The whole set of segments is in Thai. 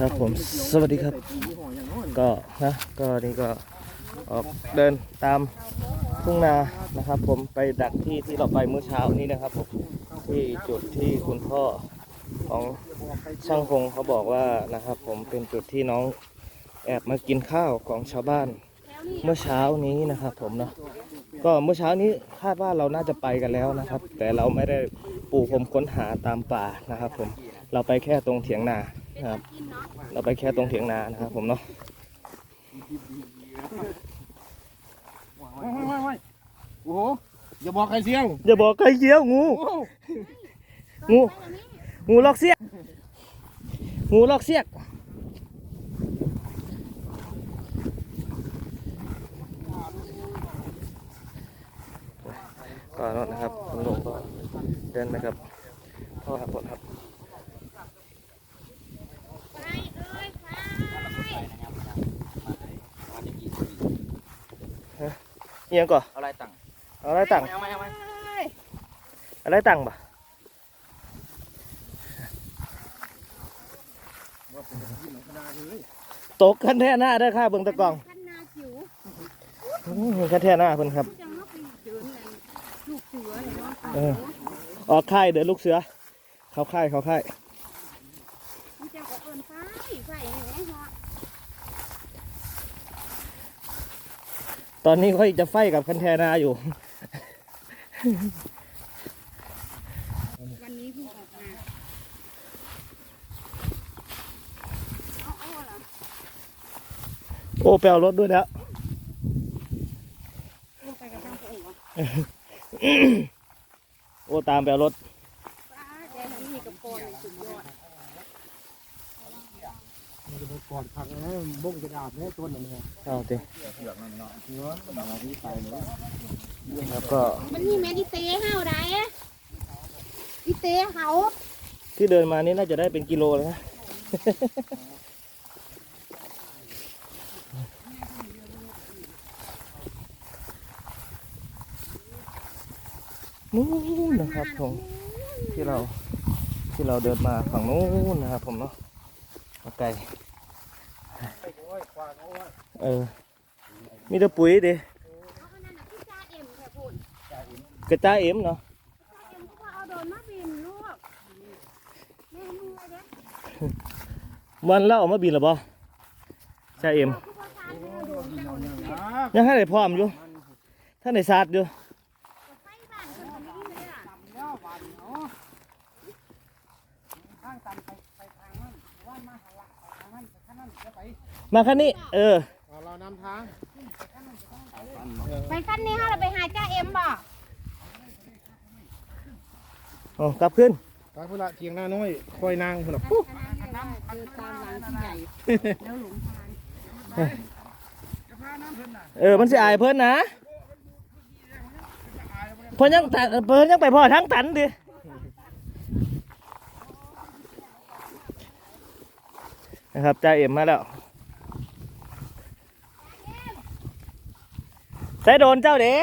ครับผมสวัสดีครับ ก็นะก็นี่ก็ออกเดินตามทุ่งนานะครับ ผมไปดักที่ที่เราไปเมื่อเช้านี้นะครับผมที่จุดที่คุณพ่อของช่างคงเขาบอกว่านะครับ ผมเป็นจุดที่น้องแอบมากินข้าวของชาวบ้าน เมื่อเช้านี้นะครับ ผมเนาะก็เมื่อเช้านี้คาดว่าเราน่าจะไปกันแล้วนะครับ แต่เราไม่ได้ปูพรมค้นหาตามป่านะครับ ผมเราไปแค่ตรงเถียงนา ครับ เราไปแค่ตรงเถียงนานะครับผมเนาะไม่ไม่ไม่ไม่โอ้โหอย่าบอกใครเสียงอย่าบอกใครเกี้ยวงูโอ้โหงู งูลอกเสียก งูลอกเสียกก็นั่นนะครับคุณลุงก็เดินไปกับพ่อครับผมครับ ไปเอ้ยไป เอียงก่อนเอาอะไรตังค์เอาอะไรตังค์เอาไหมเอาไหมเอ้ยอะไรตังค์ปะตกกันแท่หน้าเด้อค่ะเบิ่งตะกล้องขั้นนาจิ๋วอื้อเห็นกันแท่หน้าเพิ่นครับจังเนาะไปเจออะไรลูกเสือเลยเนาะเออออกค่ายเด้อลูกเสือ เขาค่ายเขาค่าย มันจะก็เอินไฟไฟอย่างเงี้ยเนาะ ตอนนี้เขาจะไฟกับคันแทนาอยู่ วันนี้เพิ่งออกมาเอาเอาเหรอโอ้แปลรถด้วยแล้วลงไปกับทางผมวะโอ้ตามแปลรถ ป้าแกทั้งนี้กับปอนสุดยอด ก่อนผักนะบ้งกระดาษเนี่ยตัวนั้นเนี่ยเอาสิเนื้อมาที่ไปเลยครับก็มันนี่แม่อีเต้เฮาได้อะอีเต้เขาที่เดินมานี่น่าจะได้เป็นกิโลแล้วนะนู้นนะครับผมที่เราที่เราเดินมาฝั่งนู้นนะครับผมเนาะ มาไกลโอ้ยควานโอ้ยเออ มีแต่ปุ๋ยดิเอาอันนั้นน่ะพี่จ้าเอ็มแค่พูดกระจายเอ็มเนาะจ้าเอ็มเนาะมันแล้วเออกมาบินหรือบ่จ่เอ็มคือว่ากรเอาโดนเจ้าเนี่ยนะยังให้ได้พร้อมอยู่ท่านได้ซาดอยู่ ไฟบ้านคนทำไม่ดีเลยอะ แล้วบานเนาะข้างตันไปไปทางนั้นว่ามาหาละทางนั้นไปทางนั้นจะไป มาคันนี้ เออเรานำทางไปขั้นนี้ฮะเราไปหาจ้าเอ็มบ่เอากลับขึ้นไปพุ่นละเทียงหน้าน้อยคอยนางพุ่นละเดินตามหลังที่ใหญ่แล้วหลงทางเออ มันสิอายเพิ่นนะเพิ่นยังตันเพิ่นยังไปพ่อทั้งตันดินะครับจ่าเอ็มมาแล้ว ใส่โดนเจ้าเด้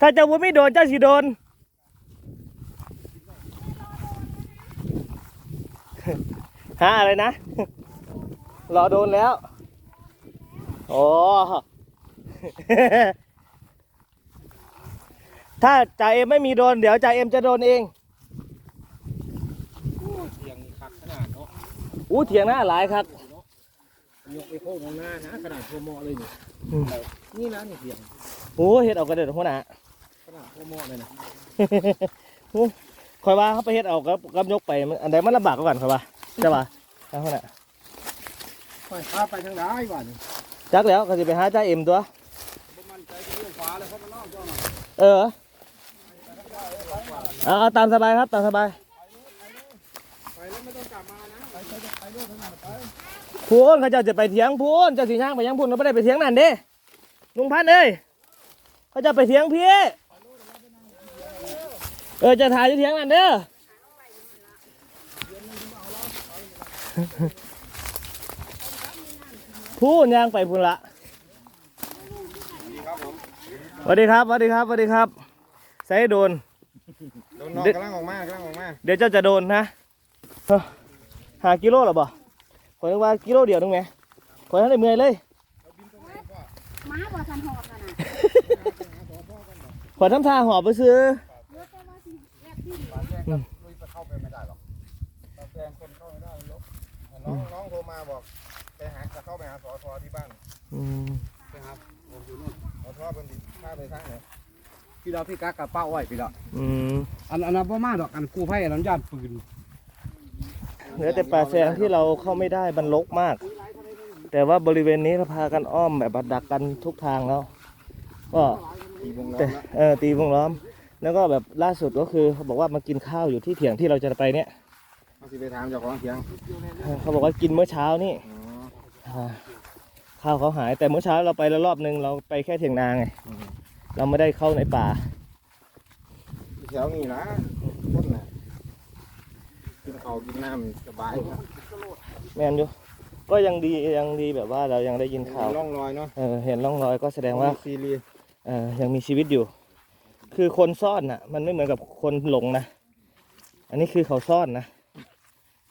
ถ้าเจ้าบุไม่โดนเจ้าสิโดนหาอะไรนะ รอโดนแล้ว โอ้ถ้าจ่าเอ็มไม่มีโดน เดี๋ยวจ่าเอ็มจะโดนเองเทียงขัดขนาดเนาะอู้เถียงหน้าหลายครับยกไปโค้งของหน้านะขนาดโคมอเลยนี่ อืม นี่นะนี่เทียงโอ้เฮ็ดเอากระเด็ดหัวหน้า ขนาดโคมอเลยนะคอยว่าเขาไปเฮ็ดเอากับกับยกไปมันอันใดมันลำบากกว่ากันคอยว่าใช่ป่ะเอาหัวหน้าไปพาไปทางไหนบ้านจักแล้วก็จะไปหาจ่าเอ็มตัว บ่มั่นใจจะเลี้ยวขวาเลยเพราะมันนอกจ้าเออเอาเอาตามสบายครับตามสบาย ไปแล้วไม่ต้องกลับมานะ ไปไปไปเรื่อยขนาดไปพูนเขาเจ้าจะไปเถียงพูนเจ้าสีย่างไปยังพูนเราไม่ได้ไปเถียงนั่นเด้ลุงพันธุ์เอ้ยเขาจะไปเถียงพี่เออจะถ่ายอยู่เถียงนั่นเด้อพูนย่างไปพูนละสวัสดีครับสวัสดีครับสวัสดีครับใส่โดนโดนน้องกำลังออกมากำลังออกมาเดี๋ยวเจ้าจะโดนนะเอ้อ หากิโลหรอบ่ข่อยนึกว่ากิโลเดียวนึงไหมข่อยท่านได้เมื่อยเลยม้าบ่ทันหอบกันน่ะข่อยทำท่าหอบไปซื้อเลือกแต่ว่าสิแยกที่ปลาแซงก็ลุยไปเข้าไปไม่ได้หรอกปลาแซงคนเข้าไม่ได้ลบน้องน้องโทรมาบอกไปหาจะเข้าไปหาสอทอที่บ้านอืมไปครับผมอยู่นู่นสอทอเป็นดิข้าไปทางไหนพี่เราพี่กักกับป้าอ้อยพี่เราอืมอันอันนั้นพ่อมาดอกอันกู้ไผ่อันนั้นญาติปืน เหลือแต่ป่าแซงที่เราเข้าไม่ได้มันรกมาก แต่ว่าบริเวณนี้เราพากันอ้อมแบบดักกันทุกทางแล้ว ก็ตีวงล้อแต่มแล้วเออตีวงล้อม แล้วก็แบบล่าสุดก็คือเขาบอกว่ามากินข้าวอยู่ที่เถียงที่เราจะไปเนี่ยเอาสิไปถามเจ้าของเถียงเขาบอกว่ากินเมื่อเช้านี่อ๋ออ่าข้าวเขาหายแต่เมื่อเช้าเราไปแล้วรอบนึงเราไปแค่เถียงนาไงอืมเราไม่ได้เข้าในป่าแถวนี้นะคนน่ะ กินข้าวกินน้ำสบายครับแม่นอยู่ก็ยังดียังดีแบบว่าเรายังได้ยินข่าวร่องรอยเนาะเออเห็นร่องรอยก็แสดงว่าซีรีส์เออยังมีชีวิตอยู่ คือคนซ่อนน่ะ มันไม่เหมือนกับคนหลงนะอันนี้คือเขาซ่อนนะ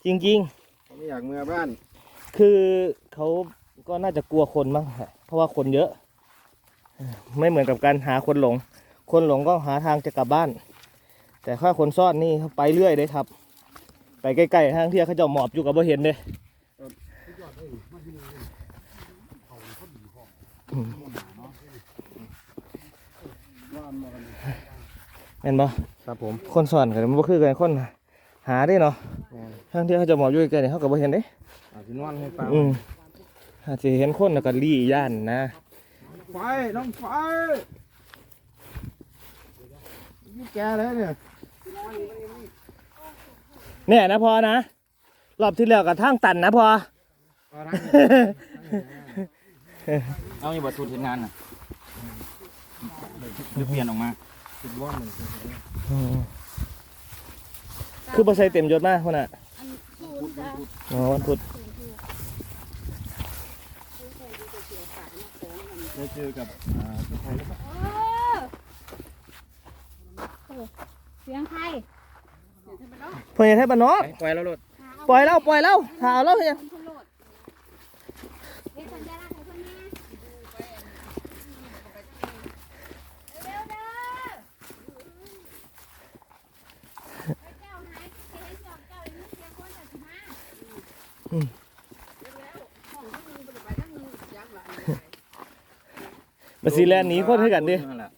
จริงเขาไม่อยากเมื่อบ้านๆ คือเขาก็น่าจะกลัวคนมั้งเพราะว่าคนเยอะเออไม่เหมือนกับการหาคนหลง คนหลงก็หาทางจะกลับบ้าน แต่ถ้าคนซ่อนนี่เขาไปเรื่อยเลยครับ ไปใกล้ๆทางเที่ยเขาจะหมอบอยู่กับบ่เห็นเลยอืมเห็นบ่ครับผมคนซ่อนกันมันบ่คือกันคนหาได้เนาะทางเที่ยเขาจะหมอบอยู่ใกล้ๆนี่เขาก็บ่เห็นเด้อาจจะนอนให้ฟังอืมอาจจะเห็นคนแล้วก็ลี่ย่านนะไฟน้องไฟยี่แกเลยเนี่ย เนี่ยนะพอนะรอบที่แล้วกับทางตันนะพอเอาอยู่บัตรสูตรเห็นงานน่ะหรือเปลี่ยนออกมาคิดว่ามันอืมคือบ่ใส่เต็มยศมากคนน่ะอันสูนจ้ะอ๋อวันพุธได้เจอกับอ่าทุกไทยแล้วก็เออโอ้เสียงใครเพื่อนให้บ้านนอกปล่อยแล้วรถปล่อยแล้วปล่อยแล้วถาเอาแล้วเฮียคุณโลดเฮ็ดสัญลักษณ์ให้เพิ่นแหน่เร็วๆเด้อไปเจ้าหายสิเห็นจอมเจ้าอีกนิดเดียวคนจะสิมามาซีแลนด์หนีคนให้กันดิ นั่นแหละ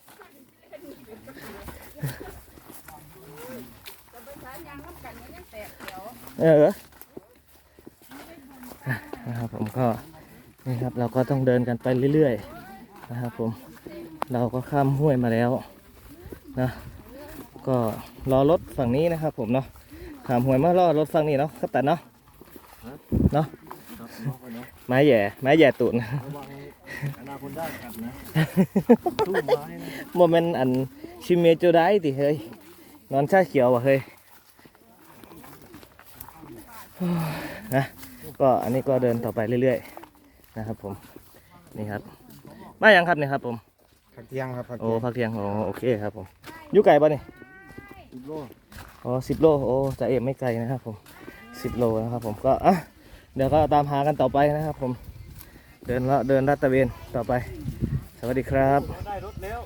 เออนะครับผมก็นี่ครับเราก็ต้องเดินกันไปเรื่อยๆนะครับผมเราก็ข้ามห้วยมาแล้วนะก็รอรถฝั่งนี้นะครับ ผมเนาะข้ามห้วยมารอรถฝั่งนี้เนาะครับแต่เนาะเนาะไม้แหย่ไม้แหย่ตูนระวังอนาคตได้กัดนะตู้ไม้นะโมเมนต์อันชิเมโจได้ติเฮ้ยนอนชาเขียวว่ะเฮ้ย นะก็อันนี้ก็เดินต่อไปเรื่อยๆนะครับ ผมนี่ครับ มายังครับนี่ครับ ผมผักเทียงครับผักโอ้เทียงพักเที่ยงโอ้โอเคครับผมอยู่ไกลป่ะนี่สิบโลอ๋อสิบโลโอ้จะเอ็มไม่ไกลนะครับ ผมสิบโลนะครับ ผมก็อะเดี๋ยวก็ตามหากันต่อไปนะครับ ผมเดินละเดินลาดตระเวนต่อไป สวัสดีครับ ได้รถแล้ว